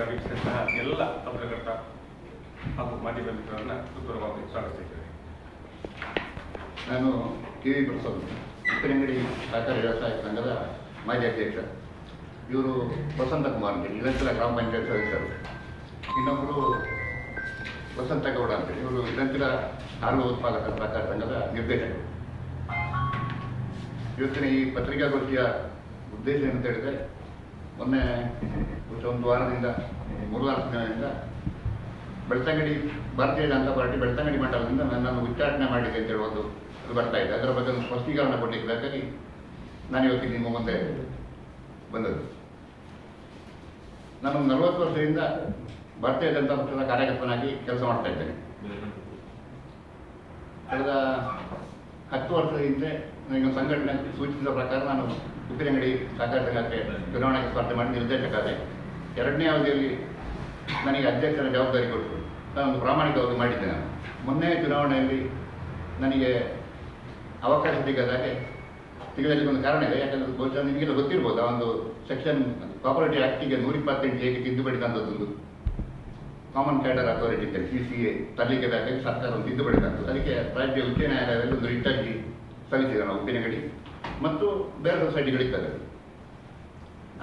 ಈಗ ವೀಕ್ಷಿಸಿದಂತಹ ಎಲ್ಲ ಪತ್ರಕರ್ತ ಹಾಗೂ ಮಾಧ್ಯಮ ಮಿತ್ರರನ್ನ ಸುಂದರವಾಗಿ ಸ್ವಾಗತಿಸಿದ್ದೇವೆ ನಾನು ಕೆ ವಿ ಪ್ರಸಾದ್ ಉಪ್ಪಿನಂಗಡಿ ಸಹಕಾರಿ ವ್ಯವಸಾಯ ಸಂಘದ ಮಾಜಿ ಅಧ್ಯಕ್ಷ. ಇವರು ವಸಂತ ಕುಮಾರ್ ಅಂತೇಳಿ ಇದಂಚಲ ಗ್ರಾಮ ಪಂಚಾಯತ್ ಸದಸ್ಯರು. ಇನ್ನೊಬ್ಬರು ವಸಂತ ಗೌಡ ಅಂತೇಳಿ ಇವರು ಇದಂಚಲ ಹಾಲು ಉತ್ಪಾದಕರ ಸಹಕಾರ ಸಂಘದ ನಿರ್ದೇಶಕರು. ಇವತ್ತಿನ ಈ ಪತ್ರಿಕಾಗೋಷ್ಠಿಯ ಉದ್ದೇಶ ಏನಂತ ಹೇಳಿದ್ರೆ ಮೊನ್ನೆ ಒಂದು ವಾರದಿಂದ ಮೂರು ದಿನದಿಂದ ಬೆಳ್ತಂಗಡಿ ಭಾರತೀಯ ಜನತಾ ಪಾರ್ಟಿ ಬೆಳ್ತಂಗಡಿ ಮಂಡಲದಿಂದ ನನ್ನನ್ನು ಉಚ್ಚಾಟನೆ ಮಾಡಿದೆ ಅಂತ ಹೇಳುವುದು ಅದು ಬರ್ತಾ ಇದೆ. ಅದರ ಬಗ್ಗೆ ಒಂದು ಸ್ಪಷ್ಟೀಕರಣ ಕೊಡಲಿಕ್ಕೆ ನಾನು ಇವತ್ತಿಗೆ ನಿಮ್ಮ ಮುಂದೆ ಬಂದದ್ದು. ನಾನು ಒಂದು ನಲವತ್ತು ವರ್ಷದಿಂದ ಭಾರತೀಯ ಜನತಾ ಪಕ್ಷದ ಕಾರ್ಯಕರ್ತನಾಗಿ ಕೆಲಸ ಮಾಡ್ತಾ ಇದ್ದೇನೆ. ಕಳೆದ ಹತ್ತು ವರ್ಷದ ಹಿಂದೆ ನನಗೆ ಸಂಘಟನೆ ಸೂಚಿಸಿದ ಪ್ರಕಾರ ನಾನು ಉಪ್ಪಿನಂಗಡಿ ಸಹಕಾರ ಸಂಘಕ್ಕೆ ಚುನಾವಣೆಗೆ ಸ್ಪರ್ಧೆ ಮಾಡಿ ನಿರ್ದೇಶಕ ಆದೆ ಎರಡನೇ ಅವಧಿಯಲ್ಲಿ ನನಗೆ ಅಧ್ಯಕ್ಷರ ಜವಾಬ್ದಾರಿ ಕೊಟ್ಟರು. ನಾನು ಪ್ರಾಮಾಣಿಕವಾಗಿ ಮಾಡಿದ್ದೆ ನಾನು. ಮೊನ್ನೆ ಚುನಾವಣೆಯಲ್ಲಿ ನನಗೆ ಅವಕಾಶ ಸಿಗದಾಗೆ ಸಿಗಲಿಕ್ಕೆ ಒಂದು ಕಾರಣ ಇದೆ. ಯಾಕಂದ್ರೆ ಬಹುಶಃ ನಿಮಗೆಲ್ಲ ಗೊತ್ತಿರ್ಬೋದು, ಆ ಒಂದು ಸೆಕ್ಷನ್ ಕಾಪರೇಟಿವ್ ಆ್ಯಕ್ಟಿಗೆ ನೂರ ಇಪ್ಪತ್ತೆಂಟು ಹೇಗೆ ತಿದ್ದುಪಡಿ ತಂದದ್ದು ಕಾಮನ್ ಕ್ಯಾಡರ್ ಅಥಾರಿಟಿ ಇದೆ. ಸಿ ಸಿ ಎ ತರಲಿಕ್ಕೆ ಬೇಕಾಗಿ ಸರ್ಕಾರ ಒಂದು ತಿದ್ದುಪಡಿ ತಂತು ಅದಕ್ಕೆ ರಾಜ್ಯ ಉಚ್ಚ ನ್ಯಾಯಾಲಯದಲ್ಲಿ ಒಂದು ರಿಟ್ ಅರ್ಜಿ ಸಲ್ಲಿಸಿದೆ ನಾವು ಉಪ್ಪಿನಗಡಿ. ಮತ್ತು ಬೇರೆ ಸೊಸೈಟಿಗಳಿದ್ದಾರೆ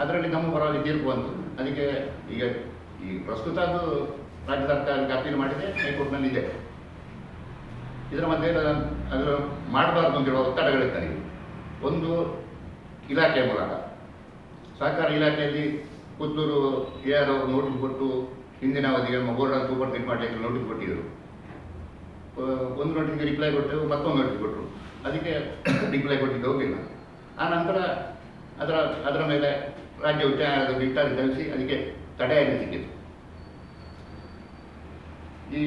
ಅದರಲ್ಲಿ ನಮ್ಮ ಪರವಾಗಿ ತೀರ್ಪು ಬಂತು. ಅದಕ್ಕೆ ಈಗ ಈ ಪ್ರಸ್ತುತ ಅದು ರಾಜ್ಯ ಸರ್ಕಾರಕ್ಕೆ ಅಪೀಲ್ ಮಾಡಿದೆ, ಹೈಕೋರ್ಟ್ನಲ್ಲಿ ಇದೆ. ಇದರ ಮಧ್ಯೆ ಅದು ಅದರ ಮಾಡಬಾರ್ದು ಅಂತ ಹೇಳುವ ನನಗೆ ಒಂದು ಇಲಾಖೆಯ ಮೂಲಕ. ಸಹಕಾರ ಇಲಾಖೆಯಲ್ಲಿ ಪುತ್ತೂರು ಎ ಆರ್ ಅವರು ನೋಟಿಸ್ ಕೊಟ್ಟು ಹಿಂದಿನ ಅವಧಿಗೆ ಬೋರ್ಡ್ ಸೂಪರ್ ಫಿಟ್ ಮಾಡಲಿಕ್ಕೆ ನೋಟಿಸ್ ಕೊಟ್ಟಿದ್ದರು. ಒಂದು ನೋಟಿಸ್ಗೆ ರಿಪ್ಲೈ ಕೊಟ್ಟೆವು ಮತ್ತೊಂದು ನೋಟಿಸ್ ಕೊಟ್ಟರು. ಅದಕ್ಕೆ ರಿಪ್ಲೈ ಕೊಟ್ಟಿದ್ದು ಹೋಗಿಲ್ಲ. ಆ ನಂತರ ಅದರ ಅದರ ಮೇಲೆ ರಾಜ್ಯ ಉಚ್ಚ ನ್ಯಾಯಾಲಯದ ಬಿಟ್ಟಾಗಿ ಸಲ್ಲಿಸಿ ಅದಕ್ಕೆ ತಡೆಯಾಜ್ಞೆ ಸಿಕ್ಕಿತು. ಈ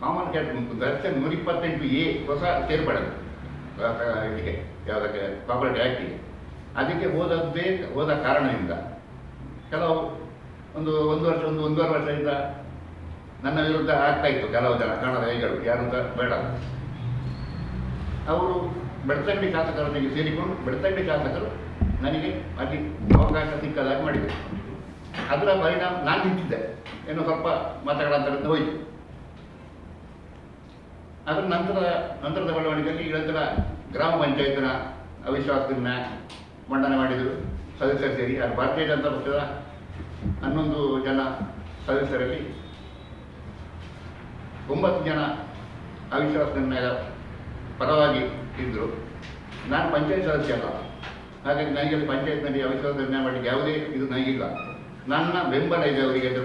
ಕಾಮನ್ ಕ್ಯಾಟ್ ನೂರ ಇಪ್ಪತ್ತೆಂಟು ಎ ಹೊಸ ಸೇರ್ಪಡೆ ಇದಕ್ಕೆ ಯಾವುದಕ್ಕೆ ಕಾಪರೇಟ್ ಆ್ಯಕ್ಟಿಗೆ ಅದಕ್ಕೆ ಹೋದದ್ದೇ, ಹೋದ ಕಾರಣದಿಂದ ಕೆಲವು ಒಂದು ಒಂದು ವರ್ಷ, ಒಂದು, ಒಂದೂವರೆ ವರ್ಷದಿಂದ ನನ್ನ ವಿರುದ್ಧ ಆಗ್ತಾ ಇತ್ತು, ಕೆಲವು ಜನ, ಕನ್ನಡ ಹೇಗಳು ಯಾರು ಅಂತ ಬೇಡ. ಅವರು ಬೆಳ್ತಂಗಡಿ ಶಾಸಕರೊಂದಿಗೆ ಸೇರಿಕೊಂಡು ಬೆಳ್ತಂಗಡಿ ಶಾಸಕರು ನನಗೆ ಅಲ್ಲಿ ಅವಕಾಶ ಸಿಕ್ಕದಾಗಿ ಮಾಡಿದರು. ಅದರ ಪರಿಣಾಮ ನಾನು ನಿಂತಿದ್ದೆ ಏನು ಸ್ವಲ್ಪ ಮಾತುಗಳಂತರದ್ದು ಹೋಯಿತು. ಅದರ ನಂತರ, ನಂತರದ ಬೆಳವಣಿಗೆಯಲ್ಲಿ ಇಳಂತರ ಗ್ರಾಮ ಪಂಚಾಯತ್ನ ಅವಿಶ್ವಾಸದಿಂದ ಮಂಡನೆ ಮಾಡಿದರು. ಸದಸ್ಯರು ಸೇರಿ, ಅದು ಭಾರತೀಯ ಜನತಾ ಪಕ್ಷದ ಹನ್ನೊಂದು ಜನ ಸದಸ್ಯರಲ್ಲಿ ಒಂಬತ್ತು ಜನ ಅವಿಶ್ವಾಸದ ಮೇಲೆ ಪರವಾಗಿ ಇದ್ದರು ನಾನು ಪಂಚಾಯತ್ ಸದಸ್ಯ ಅಲ್ಲ. ಹಾಗಾಗಿ ನನಗೆ ಪಂಚಾಯತ್ನಲ್ಲಿ ಅವಿಶ್ವಾಸ ನಿರ್ಣಯ ಮಾಡಲಿಕ್ಕೆ ಯಾವುದೇ ಇದು ನನಗಿಲ್ಲ. ನನ್ನ ಬೆಂಬಲ ಇದೆ ಅವರಿಗೆ ಅಂತ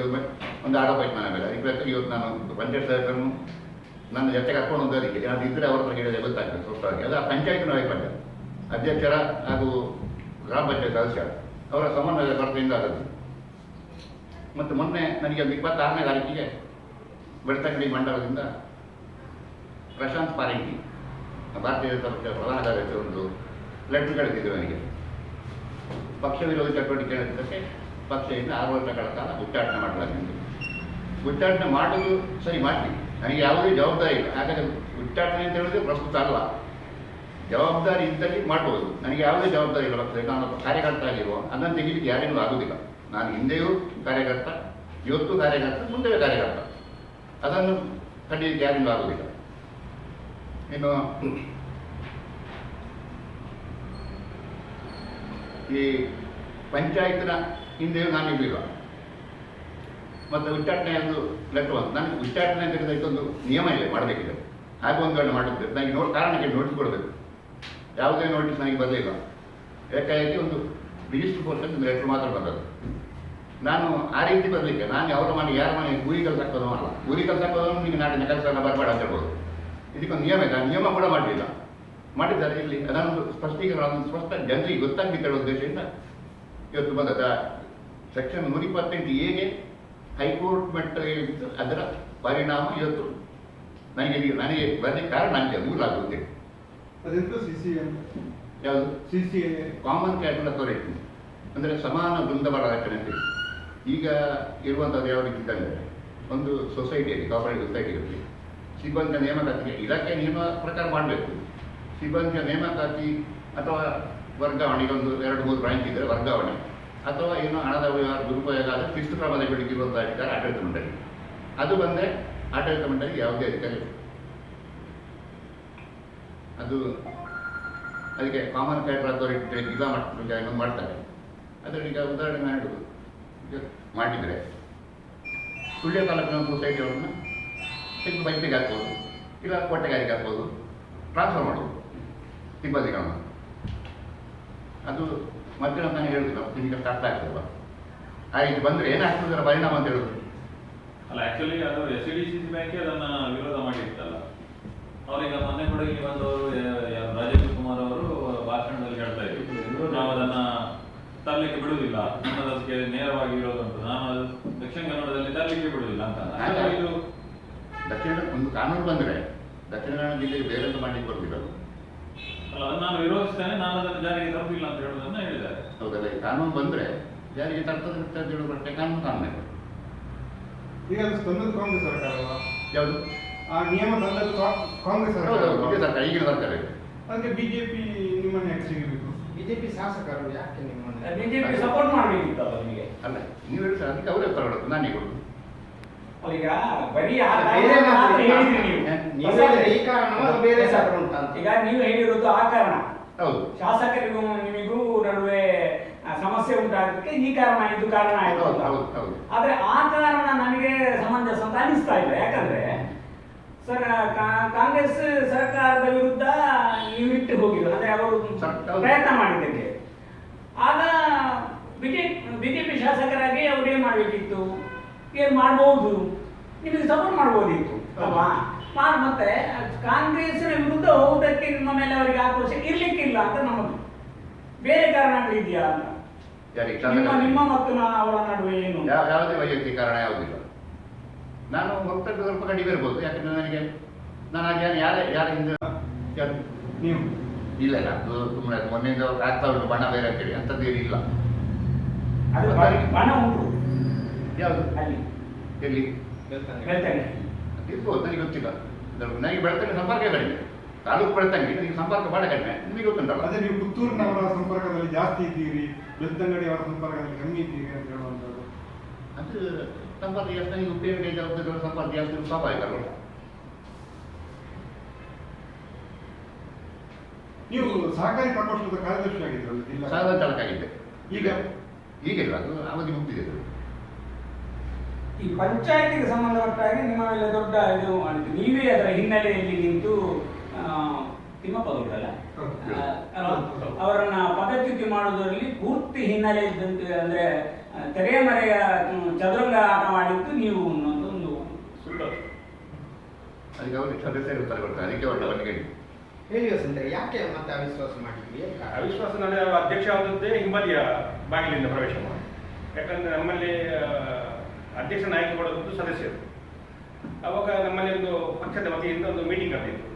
ಒಂದು ಆರೋಪ ಇತ್ತು ನನ್ನ ಮೇಲೆ ಅದಕ್ಕೆ ಇವತ್ತು ನಾನು ಪಂಚಾಯತ್ ಸದಸ್ಯರನ್ನು ನನ್ನ ಜೊತೆ ಕರ್ಕೊಂಡು ಒಂದು ಅದಕ್ಕೆ ಅದು ಇದ್ದರೆ ಅವ್ರ ಹತ್ರ ಹೇಳಿದ್ರೆ ಗೊತ್ತಾಗ್ತದೆ ಸ್ವಲ್ಪವಾಗಿ ಅದು ಆ ಪಂಚಾಯತ್ನ ವೈಫಲ್ಯ ಅಧ್ಯಕ್ಷರ ಹಾಗೂ ಗ್ರಾಮ ಪಂಚಾಯತ್ ಸದಸ್ಯರ ಅವರ ಸಮನ್ವಯ ಕೊರತೆಯಿಂದ ಆದದ್ದು. ಮತ್ತು ಮೊನ್ನೆ ನನಗೆ ಒಂದು ಇಪ್ಪತ್ತಾರನೇ ತಾರೀಕಿಗೆ ಬೆಳ್ತಂಗಡಿ ಮಂಡಲದಿಂದ ಪ್ರಶಾಂತ್ ಪಾರಂಗಿ ಭಾರತೀಯ ಜನತಾ ಪಕ್ಷದ ಪ್ರಧಾನ ಕಾರ್ಯದರ್ಶಿ ಒಂದು ಲೆಟರ್ ಕಳಿಸಿದ್ರು ನನಗೆ. ಪಕ್ಷ ವಿರೋಧಿ ಚಟುವಟಿಕೆ ನಡೆಸಿದ್ದಕ್ಕೆ ಪಕ್ಷದಿಂದ ಆರು ವರ್ಷಗಳ ಕಾಲ ಉಚ್ಚಾಟನೆ ಮಾಡಲಾಗಿತ್ತು ಉಚ್ಚಾಟನೆ ಮಾಡೋದು ಸರಿ ಮಾಡಿ ನನಗೆ ಯಾವುದೇ ಜವಾಬ್ದಾರಿ ಇಲ್ಲ. ಯಾಕಂದರೆ ಉಚ್ಚಾಟನೆ ಅಂತ ಹೇಳಿದ್ರೆ ಪ್ರಸ್ತುತ ಅಲ್ಲ. ಜವಾಬ್ದಾರಿ ಇದ್ದಲ್ಲಿ ಮಾಡ್ಬೋದು. ನನಗೆ ಯಾವುದೇ ಜವಾಬ್ದಾರಿ ಇಲ್ಲ ಪಕ್ಷ. ನಾನು ಕಾರ್ಯಕರ್ತ ಆಗಿರುವ, ಅದನ್ನು ತೆಗಿಲಿಕ್ಕೆ ಯಾರಿಗೂ ಆಗುವುದಿಲ್ಲ. ನಾನು ಹಿಂದೆಯೂ ಕಾರ್ಯಕರ್ತ, ಇವತ್ತು ಕಾರ್ಯಕರ್ತ ಮುಂದೆ ಕಾರ್ಯಕರ್ತ. ಅದನ್ನು ತಡೆಯಲಿಕ್ಕೆ ಯಾರಿಗೂ ಆಗುವುದಿಲ್ಲ. ಇನ್ನು ಈ ಪಂಚಾಯತ್ನ ಹಿಂದೆ ನಾನು ಇರಲಿಲ್ಲ. ಮತ್ತು ಉಚ್ಚಾಟನೆ ಒಂದು ಲೆಕ್ಕ ಬಂತು. ನನಗೆ ಉಚ್ಚಾಟನೆ ಅಂತ ಇದೊಂದು ನಿಯಮ ಇದೆ, ಮಾಡಬೇಕಿದೆ. ಹಾಗೆ ಒಂದು ವೇಳೆ ಮಾಡುತ್ತೆ ನನಗೆ ನೋಡಿ, ಕಾರಣಕ್ಕೆ ನೋಟಿಸ್ ಕೊಡಬೇಕು ಯಾವುದೇ ನೋಟಿಸ್ ನನಗೆ ಬರಲಿಲ್ಲ ಯಾಕೆ ಒಂದು ರಿಜಿಸ್ಟರ್ ಪೋರ್ಷನ್ ಲೆಟ್ರ್ ಮಾತ್ರ ಬಂದದ್ದು. ನಾನು ಆ ರೀತಿ ಬರಲಿಕ್ಕೆ ನಾನು ಅವರ ಮನೆ ಯಾರ ಮನೆ ಕೂಲಿ ಕೆಲಸ ಹಾಕೋದು ಅಲ್ಲ. ಕೂಲಿ ಕೆಲಸ ಹಾಕೋದನ್ನು ನಿಮಗೆ ನಾಡಿನ ಕೆಲಸ ಎಲ್ಲ ಬರಬೇಡ ಅಂತ ಹೇಳ್ಬೋದು. ಇದಕ್ಕೊಂದು ನಿಯಮ ಇದೆ ಆ ನಿಯಮ ಕೂಡ ಮಾಡಲಿಲ್ಲ. ಮಾಡಿದ್ದಾರೆ ಇಲ್ಲಿ ಅದನ್ನೊಂದು ಸ್ಪಷ್ಟೀಕರಣ ಸ್ಪಷ್ಟ ಜನರಿಗೆ ಗೊತ್ತಾಗಲಿಕ್ಕೆ ಹೇಳುವ ಉದ್ದೇಶದಿಂದ ಇವತ್ತು ಬಂದದ ಸೆಕ್ಷನ್ ನೂರ ಇಪ್ಪತ್ತೆಂಟು ಹೇಗೆ ಹೈಕೋರ್ಟ್ ಮೆಟ್ಟ ಅದರ ಪರಿಣಾಮ ಇವತ್ತು ನನಗೆ ನನಗೆ ಬರಲಿಕ್ಕೆ ಕಾರಣ ನನಗೆ ಮೂಲ ಆಗುತ್ತೆ ಅದೆಂತ ಸಿ ಸಿ ಯಾವುದು? C C common cadre authority ಅಂದರೆ ಸಮಾನ ಬೃಂದಬಲ ರಚನೆ ಅಂತ. ಈಗ ಇರುವಂಥದ್ದು ಯಾವ ರೀತಿ ಒಂದು ಸೊಸೈಟಿಯಲ್ಲಿ ಕಾಪರೇಟಿವ್ ಸೊಸೈಟಿಯಲ್ಲಿ ಸಿಬ್ಬಂದಿಯ ನೇಮಕಾತಿಗೆ ಇಲಾಖೆ ನಿಯಮ ಪ್ರಕಾರ ಮಾಡಬೇಕು. ಸಿಬ್ಬಂದಿಯ ನೇಮಕಾತಿ ಅಥವಾ ವರ್ಗಾವಣೆಗೆ ಒಂದು ಎರಡು, ಮೂರು ಬ್ರಾಂಚ್ ಇದ್ದರೆ ವರ್ಗಾವಣೆ. ಅಥವಾ ಏನು ಹಣದ ವ್ಯವಹಾರ ದುರುಪಯೋಗ ಆದರೆ ಶಿಸ್ತು ಕ್ರಮದ ಬೆಳಗಿರುವಂಥ ಅಧಿಕಾರ ಆಡಳಿತ ಮಂಡಳಿ. ಅದು ಬಂದರೆ ಆಡಳಿತ ಮಂಡಳಿ ಯಾವುದೇ ಅಧಿಕಾರ. ಅದು ಅದಕ್ಕೆ ಕಾಮನ್ ಕ್ಯಾಟರ್ ಅಥಾರಿಟಿ ಜಿಲ್ಲಾ ಮಟ್ಟದಲ್ಲಿ ಮಾಡ್ತಾರೆ. ಅದರಲ್ಲಿ ಈಗ ಉದಾಹರಣೆ ನಾನು ಮಾಡಿದರೆ ಸುಳ್ಯ ತಾಲೂಕಿನ ಸೊಸೈಟಿ ಅವ್ರನ್ನ ತೆಗೆದು ಬೈಕಿಗೆ ಹಾಕ್ಬೋದು, ಇಲ್ಲ ಕೋಟೆಗಾರಿಗೆ ಹಾಕ್ಬೋದು ಟ್ರಾನ್ಸ್ಫರ್ ಮಾಡ್ಬೋದು ಸಿಬ್ಬಂದಿಗಳನ್ನ ಅದು ಮಧ್ಯಾಹ್ನ ನಾನು ಹೇಳುದು ನಾವು ಕಷ್ಟ ಆಗ್ತದಲ್ಲ. ಆ ರೀತಿ ಬಂದರೆ ಏನಾಗ್ತದೆ ಅದರ ಪರಿಣಾಮ ಅಂತ ಹೇಳುದು. ಅಲ್ಲ ಆಕ್ಚುಲಿ ಅದು ಎಸ್ ಡಿ ಸಿ ಬ್ಯಾಂಕ್ ಅದನ್ನ ವಿರೋಧ ಮಾಡಿರ್ತಲ್ಲ ಅವರೀಗ ಮೊನ್ನೆ ಕೂಡ ಇಲ್ಲಿ ಬಂದವರು ತರಲಿಕ್ಕೆ ಬಿಡುವುದಿಲ್ಲ. ಅದಕ್ಕೆ ನೇರವಾಗಿ ವಿರೋಧ ಅಂತ ನಾನು ಅದು ದಕ್ಷಿಣ ಕನ್ನಡದಲ್ಲಿ ತರಲಿಕ್ಕೆ ಬಿಡುವುದಿಲ್ಲ ಅಂತ. ಇದು ದಕ್ಷಿಣ ಒಂದು ಕಾನೂನು ಬಂದರೆ ದಕ್ಷಿಣ ಕನ್ನಡ ಜಿಲ್ಲೆಗೆ ಬೇರೆಂತ ಮಾಡಲಿಕ್ಕೆ ಬರುವುದಿಲ್ಲ ಅದು. ಅಲ್ಲ ಅದನ್ನ ನಾನು ವಿರೋಧಿಸ್ತೇನೆ. ನಾನು ಅದನ್ನು ಜಾರಿಗೆ ತರುವುದಿಲ್ಲ ಅಂತ ಹೇಳೋದನ್ನ ಹೇಳಿದ್ದಾರೆ. ಹೌದಲ್ಲ ಈ ಕಾನೂನು ಬಂದರೆ ಜಾರಿಗೆ ತರ್ತದೆ ಅಂತ ಹೇಳುವ ಬಟ್ಟೆ ಕಾನೂನು ಕಾನೂನು ಈಗ ಅದು ಕಾಂಗ್ರೆಸ್ ಸರ್ಕಾರ ಯಾವುದು? ಆ ನಿಯಮ ತಂದದ್ದು ಕಾಂಗ್ರೆಸ್ ಸರ್ಕಾರ ಈಗಿನ ಸರ್ಕಾರ. ಅದಕ್ಕೆ ಬಿಜೆಪಿ ನಿಮ್ಮನ್ನು ಯಾಕೆ ಸಿಗಬೇಕು? ಬಿಜೆಪಿ ಶಾಸಕರು ಯಾಕೆ ನಿಮ್ಮನ್ನು ಬಿಜೆಪಿ ಸಪೋರ್ಟ್ ಮಾಡಬೇಕಿತ್ತಲ್ಲ ನಿಮಗೆ? ಅಲ್ಲ ನೀವು ಹೇಳಿದ್ರೆ ಅದಕ್ಕೆ ಅವರೇ ಉತ್ತರ ಕೊಡೋದು ನಾನು ಹೇಳೋದು ಈಗ ಬರೀ ಆ ಬೇರೆ ಮಾತ್ರ ಹೇಳಿದ್ರಿ ನೀವು. ಈ ಕಾರಣ ಬೇರೆ ಸಾಕು ಉಂಟಾ ಅಂತ. ಈಗ ನೀವು ಹೇಳಿರೋದು ಆ ಕಾರಣ. ಹೌದು. ಶಾಸಕರಿಗೂ ನಿಮಗೂ ನಡುವೆ ಸಮಸ್ಯೆ ಉಂಟಾಗಕ್ಕೆ ಈ ಕಾರಣ ಇದು ಕಾರಣ ಆಯ್ತು ಆದ್ರೆ ಆ ಕಾರಣ ನನಗೆ ಸಮಂಜಸ ಅಂತ ಅನಿಸ್ತಾ ಇಲ್ಲ. ಯಾಕಂದ್ರೆ ಸರ್ ಕಾಂಗ್ರೆಸ್ ಸರ್ಕಾರದ ವಿರುದ್ಧ ನೀವು ಇಟ್ಟು ಹೋಗಿದ್ರು ಅಂದ್ರೆ ಅವರು. ಪ್ರಯತ್ನ ಮಾಡಿದ್ದಕ್ಕೆ. ಆಗ ಬಿಜೆಪಿ ಬಿಜೆಪಿ ಶಾಸಕರಾಗಿ ಅವ್ರು ಏನ್ ಮಾಡ್ಬೇಕಿತ್ತು? ಏನ್ ಮಾಡಬಹುದು ನಿಮಗೆ ಸಪೋರ್ಟ್ ಮಾಡಬಹುದಿತ್ತು ಅಲ್ವಾ? ಮತ್ತೆ ಕಾಂಗ್ರೆಸ್ನ ವಿರುದ್ಧ ಹೋಗುವುದಕ್ಕೆ ನಿಮ್ಮ ಮೇಲೆ ಅವರಿಗೆ ಆಕ್ರೋಶ ಇರ್ಲಿಕ್ಕಿಲ್ಲ ಅಂತ ನಮ್ಮದು. ಬೇರೆ ಕಾರಣಗಳಿದೆಯಾ ಅಂತ? ನಿಮ್ಮ ಮತ್ತು ನಾ- ಅವರ ನಡುವೆ ಏನು? ಯಾವ ಯಾವುದೇ ವೈಯಕ್ತಿಕ ಕಾರಣ ಯಾವುದಿಲ್ಲ. ನಾನು ಹೊರತಟ್ಟು ಸ್ವಲ್ಪ ಕಡಿಮೆ ಇರ್ಬೋದು. ಯಾಕಂದ್ರೆ ನನಗೆ ನಾನು ಹಾಗೆ ಯಾರು ಯಾರ ಯಾರ ಹಿಂದೆ ನೀವು? ಇಲ್ಲ ಇಲ್ಲ. ಅದು ಸುಮ್ಮನೆ ಮೊನ್ನೆಯಿಂದ ಆಗ್ತಾ ಉಂಟು. ಬಣ ಬೇರೆ ಅಂತೇಳಿ ಅಂಥದ್ದು ಏನು ಅದು ಬ- ಬಣ ಉಂಟು. ಯಾವುದು? ಅಲ್ಲಿ. ಎಲ್ಲಿ? ಹೇಳ್ತೇನೆ ಇರ್ಬೋದು. ನನಗೆ ಗೊತ್ತಿಲ್ಲ. ನನಗೆ ಬೆಳ್ತಂಗೆ ಸಂಪರ್ಕ ಕಡಿಮೆ. ತಾಲೂಕು ಬೆಳ್ತಂಗೆ. ನನಗೆ ಸಂಪರ್ಕ ಭಾಳ ಕಡಿಮೆ. ನಿಮಗೆ ಗೊತ್ತುಂಟಲ್ಲ? ಅದೇ ನೀವು ಪುತ್ತೂರಿನವರ ಸಂಪರ್ಕದಲ್ಲಿ ಜಾಸ್ತಿ ಇದ್ದೀರಿ. ಬೆಳ್ತಂಗಡಿ ಅವರ ಸಂಪರ್ಕದಲ್ಲಿ ಕಮ್ಮಿ ಇದ್ದೀರಿ ಅಂತ ಹೇಳುವಂಥದ್ದು. ಅದು ಸಂಪರ್ಕ ದೇವಸ್ಥಾನ ಜವಾಬ್ದಾರಿ ಸಂಪರ್ಕ ಜಾಸ್ತಿ ಇರೋದು ಸ್ವಾಭಾವಿಕ ಅಲ್ವಾ ನೀವು ಸಹಕಾರಿ ಪ್ರಕೋಷ್ಠದ ಕಾರ್ಯದರ್ಶಿ ಆಗಿದ್ರಲ್ಲ ಜಿಲ್ಲಾ ಸಾಧಾರಣ ಚಾಲಕಾಗಿದ್ದೆ ಈಗ? ಈಗಿಲ್ಲ ಅದು ಅವಧಿ ಮುಗ್ದಿದೆ ಅದು. ಈ ಪಂಚಾಯತಿಗೆ ಸಂಬಂಧಪಟ್ಟ ಹಾಗೆ ನಿಮ್ಮ ಮೇಲೆ ದೊಡ್ಡ ಇದು ಮಾಡಿದ್ದು ನೀವೇ ಅದರ ಹಿನ್ನೆಲೆಯಲ್ಲಿ ನಿಂತು ಆ, ತಿಮ್ಮಪ್ಪ ಅಲ್ವಾ? ಅವರನ್ನ ಪದಚ್ಯುತಿ ಮಾಡೋದರಲ್ಲಿ ಪೂರ್ತಿ ಹಿನ್ನೆಲೆ ಇದ್ದಂತೆ ಅಂದ್ರೆ ತೆರೆಯ ಮರೆಯ ಹ್ಮ್, ಚದುರಂಗ ಆಟ ಮಾಡಿದ್ದು ನೀವು ಅನ್ನೋದು ಒಂದು ಸುಳ್ಳು. ಅದಕ್ಕೆ ಸದಸ್ಯರು ಉತ್ತರ ಕೊಡ್ತಾರೆ ಅದಕ್ಕೆ ಅವರ ಹೇಳಿ ಯಾಕೆ ಮತ್ತೆ ಅವಿಶ್ವಾಸ ಮಾಡಿದ್ವಿ ಅವಿಶ್ವಾಸ ಅಧ್ಯಕ್ಷ ಆದದ್ದೇ ಹಿಂಬದಿಯ ಬಾಗಿಲಿಂದ ಪ್ರವೇಶ ಮಾಡಿ ಯಾಕಂದ್ರೆ ನಮ್ಮಲ್ಲಿ ಅಧ್ಯಕ್ಷ ಅಧ್ಯಕ್ಷನ ಆಯ್ಕೆ ಮಾಡೋದು ಸದಸ್ಯರು. ಅವಾಗ ನಮ್ಮಲ್ಲಿ ಒಂದು ಪಕ್ಷದ ವತಿಯಿಂದ ಒಂದು ಮೀಟಿಂಗ್ ಕರೆದಿತ್ತು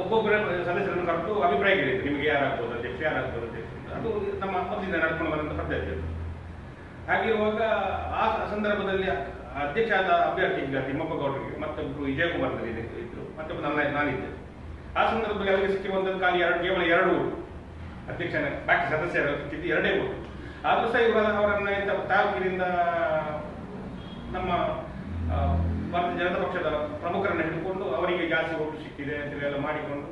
ಒಬ್ಬೊಬ್ಬರ ಸದಸ್ಯರನ್ನು ಕರೆದು ಅಭಿಪ್ರಾಯ ಕೇಳಿದ್ರು. ನಿಮಗೆ ಯಾರಾಗ್ಬೋದು ಅಧ್ಯಕ್ಷ ಯಾರಾಗ್ಬೋದು ಅಧ್ಯಕ್ಷ ಅಂತ. ಅದು ನಮ್ಮ ಮೊದಲಿಂದ ನಡ್ಕೊಂಡು ಬಂದಂಥ ಪದ್ಧತಿ ಅದು. ಹಾಗಿರುವಾಗ ಆ ಸಂದರ್ಭದಲ್ಲಿ ಅಧ್ಯಕ್ಷ ಆದ ಅಭ್ಯರ್ಥಿ ಈಗ ತಿಮ್ಮಪ್ಪ ಗೌಡರಿಗೆ ಮತ್ತೊಬ್ಬರು ವಿಜಯಕುಮಾರ್ ಇದ್ರು ಮತ್ತೊಬ್ಬರು ನನ್ನ ನಾನಿದ್ದೆ. ಆ ಸಂದರ್ಭದಲ್ಲಿ ಅವರಿಗೆ ಸಿಕ್ಕಿರುವಂಥದ್ದು ಖಾಲಿ ಎರಡು ಕೇವಲ ಎರಡು ಅಧ್ಯಕ್ಷನ ಬಾಕಿ ಸದಸ್ಯರ ಸಿಕ್ಕಿದ್ದು ಎರಡೇ ಓಟು. ಆದರೂ ಸಹ ಇವರ ಅವರನ್ನ ಇಂಥ ತಾಲೂಕಿನಿಂದ ನಮ್ಮ ಭಾರತೀಯ ಜನತಾ ಪಕ್ಷದ ಪ್ರಮುಖರನ್ನು ಹಿಡಿದುಕೊಂಡು ಅವರಿಗೆ ಜಾಸ್ತಿ ಓಟು ಸಿಕ್ಕಿದೆ ಅಂತ ಎಲ್ಲ ಮಾಡಿಕೊಂಡು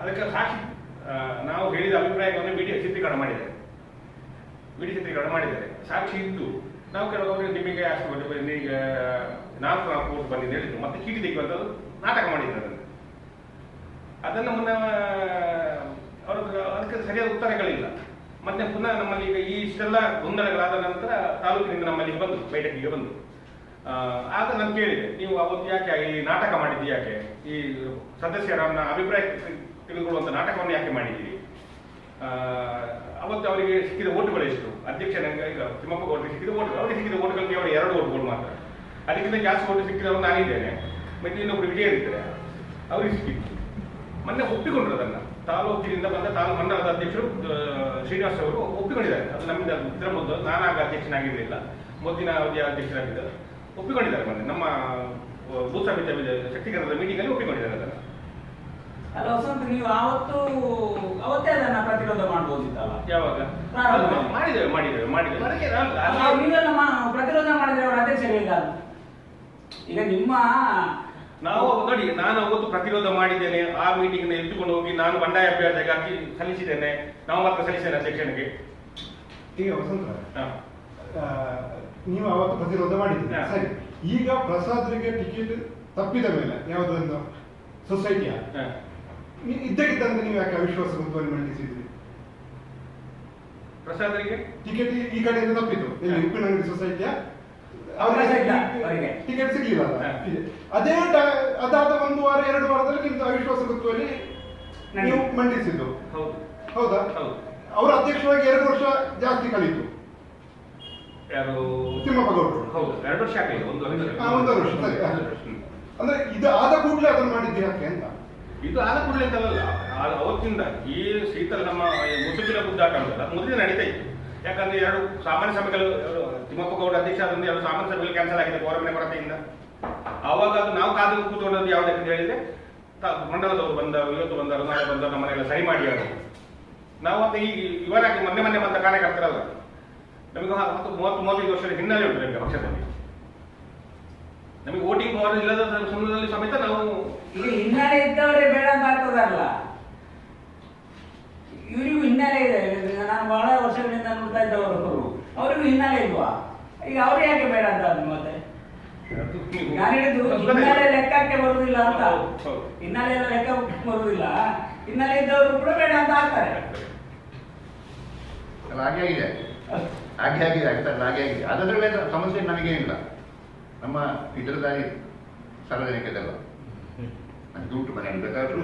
ಅದಕ್ಕೆ ಸಾಕ್ಷಿ ನಾವು ಹೇಳಿದ ಅಭಿಪ್ರಾಯವನ್ನು ಮೀಡಿಯಾ ಚಿತ್ರೀಕರಣ ಮಾಡಿದ್ದಾರೆ. ವಿಡಿ ಚಿತ್ರೀಕರಣ ಮಾಡಿದ್ದಾರೆ. ಸಾಕ್ಷಿ ಇದ್ದು ನಾವು ಕೆಲವರು ನಿಮಗೆ ಅಷ್ಟು ಬಂದು ಈಗ, ನಾಲ್ಕು ನಾಲ್ಕು ಓಟ್ ಬಂದಿದೆ ಹೇಳಿದ್ರು. ಮತ್ತೆ ಚೀಟಿ ತೆಗೆಯುವಂಥದ್ದು ನಾಟಕ ಮಾಡಿದ್ದಾರೆ ಅದನ್ನು. ಮುನ್ನ, ಅವರು ಅದಕ್ಕೆ ಸರಿಯಾದ ಉತ್ತರಗಳಿಲ್ಲ. ಮತ್ತೆ ಪುನಃ ನಮ್ಮಲ್ಲಿ ಈಗ ಈ ಇಷ್ಟೆಲ್ಲ ಗೊಂದಲಗಳಾದ ನಂತರ ತಾಲೂಕಿನಿಂದ ನಮ್ಮಲ್ಲಿ ಬಂದು ಬೈಠಕಿಗೆ ಬಂದು. ಆಗ ನಾನು ಕೇಳಿದೆ, ನೀವು ಅವತ್ತು ಯಾಕೆ ಈ ನಾಟಕ ಮಾಡಿದ್ದು ಯಾಕೆ? ಈ ಸದಸ್ಯರನ್ನ ಅಭಿಪ್ರಾಯ ತಿಳಿದುಕೊಳ್ಳುವಂಥ ನಾಟಕವನ್ನು ಯಾಕೆ ಮಾಡಿದ್ದೀರಿ? ಅವತ್ತು ಅವರಿಗೆ ಸಿಕ್ಕಿದ ಓಟುಗಳು ಎಷ್ಟು? ಅಧ್ಯಕ್ಷನಿಗೆ ಈಗ ತಿಮ್ಮಪ್ಪ ಗೌಡರಿಗೆ ಸಿಕ್ಕಿದ ಓಟುಗಳು ಅವರಿಗೆ ಸಿಕ್ಕಿದ ಓಟುಗಳು ಕೇವಲ ಎರಡು ಓಟುಗಳು ಮಾತ್ರ. ಅದಕ್ಕಿಂತ ಜಾಸ್ತಿ ಓಟು ಸಿಕ್ಕಿದವರು ನಾನಿದ್ದೇನೆ. ಮತ್ತೆ ಇನ್ನೊಬ್ರು ವಿಜಯ ಇರ್ತಾರೆ. ಅವರಿಗೆ ಸಿಕ್ಕಿತ್ತು. ಮೊನ್ನೆ ಒಪ್ಪಿಕೊಂಡ್ರು ಅದನ್ನು. ತಾಲೂಕಿನಿಂದ ಬಂದ ತಾಲೂಕು ಮಂಡಲದ ಅಧ್ಯಕ್ಷರು ಶ್ರೀನಿವಾಸ್ ಅವರು ಒಪ್ಪಿಕೊಂಡಿದ್ದಾರೆ. ಅದು ನಮ್ಮಿಂದ ಇದರ ಮೊದಲು ನಾನಾಗ ಅಧ್ಯಕ್ಷನಾಗಿರಲಿಲ್ಲ. ಮೊದಲಿನ ಅವಧಿಯ ಅಧ್ಯಕ್ಷರಾಗಿದ್ದರು. ಒಪ್ಪಿಕೊಂಡಿದ್ದಾರೆ ಮೊನ್ನೆ. ನಮ್ಮ ಭೂ ಸಮಿತಿ, ಶಕ್ತೀಕರಣದ ಮೀಟಿಂಗಲ್ಲಿ ಒಪ್ಪಿಕೊಂಡಿದ್ದಾರೆ ಅದನ್ನು. ಅಲ್ಲ ವಸಂತ ನೀವು ಆವತ್ತು ಅವತ್ತೇ ಅದನ್ನ ಪ್ರತಿರೋಧ ಮಾಡ್ಬೋದಿತ್ತಲ್ಲ? ಯಾವಾಗ. ಮಾಡಿದ್ದೇವೆ ಮಾಡಿದ್ದೇವೆ ಮಾಡಿದ್ದೇವೆ. ನೀವೆಲ್ಲ ಪ್ರತಿರೋಧ ಮಾಡಿದ್ರೆ ಅವರ ಅಧ್ಯಕ್ಷರೇ ಇಲ್ಲ ಈಗ ನಿಮ್ಮ ನಾವು ನೋಡಿ ನಾನು ಅವತ್ತು ಪ್ರತಿರೋಧ ಮಾಡಿದ್ದೇನೆ ಆ ಮೀಟಿಂಗ್ ಎತ್ತುಕೊಂಡು ಹೋಗಿ ನಾನು ಬಂಡಾಯ ಅಭ್ಯರ್ಥಿಗೆ ಅರ್ಜಿ ಸಲ್ಲಿಸಿದ್ದೇನೆ. ನಾವು ಮಾತ್ರ ಸಲ್ಲಿಸಿದ್ದೇನೆ ಅಧ್ಯಕ್ಷನಿಗೆ. ಈಗ ವಸಂತ ಹಾ. ನೀವು ಅವತ್ತು ಪ್ರತಿರೋಧ ಮಾಡಿದ್ದೀರಿ. ಹಾ. ಸರಿ. ಈಗ ಪ್ರಸಾದ್ರಿಗೆ ಟಿಕೆಟ್ ತಪ್ಪಿದ ಮೇಲೆ ಯಾವುದೊಂದು? ಸೊಸೈಟಿಯ ಇದ್ದಕ್ಕಿದ್ದಂತೆ ನೀವು ಯಾಕೆ ಅವಿಶ್ವಾಸ ಗೊತ್ತುವಳಿ ಮಂಡಿಸಿದ್ರಿ? ಪ್ರಸಾದರಿಗೆ? ಟಿಕೆಟ್ ಈ- ಕಡೆಯಿಂದ ತಪ್ಪಿತು. ಉಪ್ಪಿನಂಗಡಿ ಸೊಸೈಟಿಯ. ಟಿಕೆಟ್ ಸಿಗ್ಲಿಲ್ಲ? ಅದೇ ಅದಾದ ಒಂದು ವಾರ ಎರಡು ವಾರದಲ್ಲಿ ನಿಮ್ದು ಅವಿಶ್ವಾಸ ಗೊತ್ತುವಲ್ಲಿ ನೀವು ಮಂಡಿಸಿದ್ದು. ಹೌದು. ಅವರ ಅಧ್ಯಕ್ಷರಾಗಿ ಎರಡು ವರ್ಷ ಜಾಸ್ತಿ ಕಳೀತು. ಯಾರು? ಹೌದು ಎರಡು ವರ್ಷ ಆಗಲಿಲ್ಲ ಒಂದು. ಒಂದು ವರ್ಷ. ಅಂದ್ರೆ ಇದು ಆದ ಕೂಡಲೇ ಅದನ್ನು ಮಾಡಿದ್ದೀರಾ ಅಂತ. ಇದು ಆದ ಕೂಡಲೇ ಆ- ಅವತ್ತಿಂದ ಈ ಶೀತಲ ನಮ್ಮ ಮುಸುಕಿನ ಗುದ್ದಾಟ ಅಂತಲ್ಲ ಮುಂದಿನ ನಡೀತಾ ಇತ್ತು. ಯಾಕಂದ್ರೆ ಎರಡು ಸಾಮಾನ್ಯ ಸಭೆಗಳು ತಿಮ್ಮಪ್ಪ ಗೌಡ ಅಧ್ಯಕ್ಷ ಆದ್ರೆ ಎರಡು ಸಾಮಾನ್ಯ ಸಭೆಗಳು ಕ್ಯಾನ್ಸಲ್ ಆಗಿದೆ ಗೌರವನೆ ಕೊರತೆಯಿಂದ. ಅವಾಗ ಅದು ನಾವು ಕಾದು ಕೂತ್ಕೊಂಡದ್ದು ಯಾವುದಕ್ಕೆ ಹೇಳಿದ್ರೆ ಮಂಡಲದವರು ಬಂದರು ಇವತ್ತು ಬಂದರು ನಾಳೆ ಬಂದರು ನಮ್ಮನೆಲ್ಲ ಸರಿ ಮಾಡಿ ಅವರು ನಾವು ಮತ್ತೆ ಈ ಇವರಾಗಿ ಮೊನ್ನೆ ಮೊನ್ನೆ ಬಂದ ಕಾರ್ಯಕರ್ತರಲ್ಲ. ನಮಗೆ ಮತ್ತು ಮೂವತ್ತು ಮೂವತ್ತೈದು ವರ್ಷದ ಹಿನ್ನೆಲೆ ಉಂಟು ನಮಗೆ ಪಕ್ಷದಲ್ಲಿ. ನಮಗೆ ವೋಟಿಂಗ್ ಪವರ್ ಇಲ್ಲದ ಸಂದರ್ಭದಲ್ಲಿ ಸಮೇತ ನಾವು ಈಗ ಹಿನ್ನೆಲೆ ಇದ್ದವರೇ ಬೇಡ ಅಂತ ಆಗ್ತದಲ್ಲ? ಇವರಿಗೂ ಹಿನ್ನೆಲೆ ಇದೆ. ನಾನು ಬಹಳ ವರ್ಷಗಳಿಂದ ನೋಡ್ತಾ ಇದ್ದವರು ಅವರಿಗೂ ಹಿನ್ನೆಲೆ ಇಲ್ವಾ? ಈಗ ಅವ್ರು ಯಾಕೆ ಬೇಡ ಅಂತ ಅಂದ್ರು ಮತ್ತೆ? ನಾನು ಹೇಳಿದ್ದು ಹಿನ್ನೆಲೆ ಲೆಕ್ಕಕ್ಕೆ ಬರುವುದಿಲ್ಲ ಅಂತ. ಹಿನ್ನೆಲೆ ಎಲ್ಲ ಲೆಕ್ಕ ಬರುವುದಿಲ್ಲ. ಹಿನ್ನೆಲೆ ಇದ್ದವರು ಕೂಡ ಬೇಡ ಅಂತ ಆಗ್ತಾರೆ. ಹಾಗೆ ಆಗಿದೆ. ಹಾಗೆ ಆಗಿದೆ ಆಗ್ತಾರೆ ಹಾಗೆ ಆಗಿದೆ. ಮೇಲೆ ಸಮಸ್ಯೆ ನಮಗೇನಿಲ್ಲ ನಮ್ಮ ಇದರದಾಗಿ ಸಾರ್ವಜನಿಕದಲ್ಲ ನನಗೆ ದುಡ್ಡು ಮನೆ ಬೇಕಾದ್ರು